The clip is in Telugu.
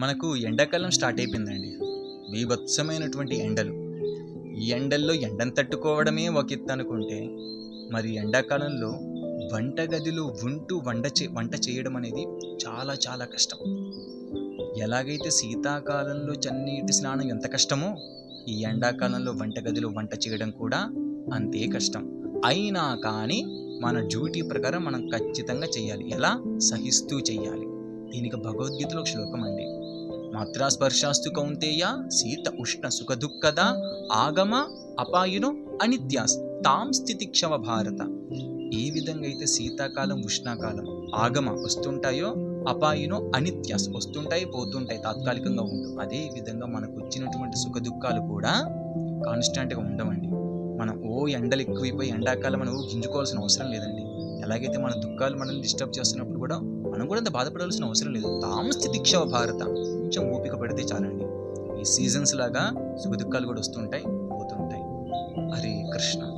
మనకు ఎండాకాలం స్టార్ట్ అయిపోయిందండి. బీభత్సమైనటువంటి ఎండలు. ఈ ఎండల్లో ఎండను తట్టుకోవడమే ఒక ఎత్తు అనుకుంటే మరి ఎండాకాలంలో వంటగదిలో ఉంటూ వంట చే వంట చేయడం అనేది చాలా చాలా కష్టం. ఎలాగైతే శీతాకాలంలో చన్నీటి స్నానం ఎంత కష్టమో ఈ ఎండాకాలంలో వంటగదిలో వంట చేయడం కూడా అంతే కష్టం. అయినా కానీ మన డ్యూటీ ప్రకారం మనం ఖచ్చితంగా చేయాలి. ఎలా? సహిస్తూ చేయాలి. దీనికి భగవద్గీతలో ఒక శ్లోకం అండి. మాత్రాస్పర్శాస్తు కౌంతేయ శీత ఉష్ణ సుఖ దుఃఖద ఆగమ అపాయును అనిత్యాస్ తాం స్థితి క్షమ భారత. ఏ విధంగా అయితే శీతాకాలం ఉష్ణాకాలం ఆగమ వస్తుంటాయో అపాయును అనిత్యాస్ వస్తుంటాయి పోతుంటాయి తాత్కాలికంగా ఉంటుంది అదే విధంగా మనకు వచ్చినటువంటి సుఖ దుఃఖాలు కూడా కాన్స్టాంట్గా ఉండవండి. ఎండలు ఎక్కువైపోయి ఎండాకాలం మనం గింజుకోవాల్సిన అవసరం లేదండి. ఎలాగైతే మన దుఃఖాలు మనల్ని డిస్టర్బ్ చేస్తున్నప్పుడు కూడా మనం కూడా అంత బాధపడాల్సిన అవసరం లేదు. తాము దీక్ష భారత. కొంచెం ఓపిక పెడితే చాలండి. ఈ సీజన్స్ లాగా సుఖ దుఃఖాలు కూడా వస్తుంటాయి పోతుంటాయి. హరే కృష్ణ.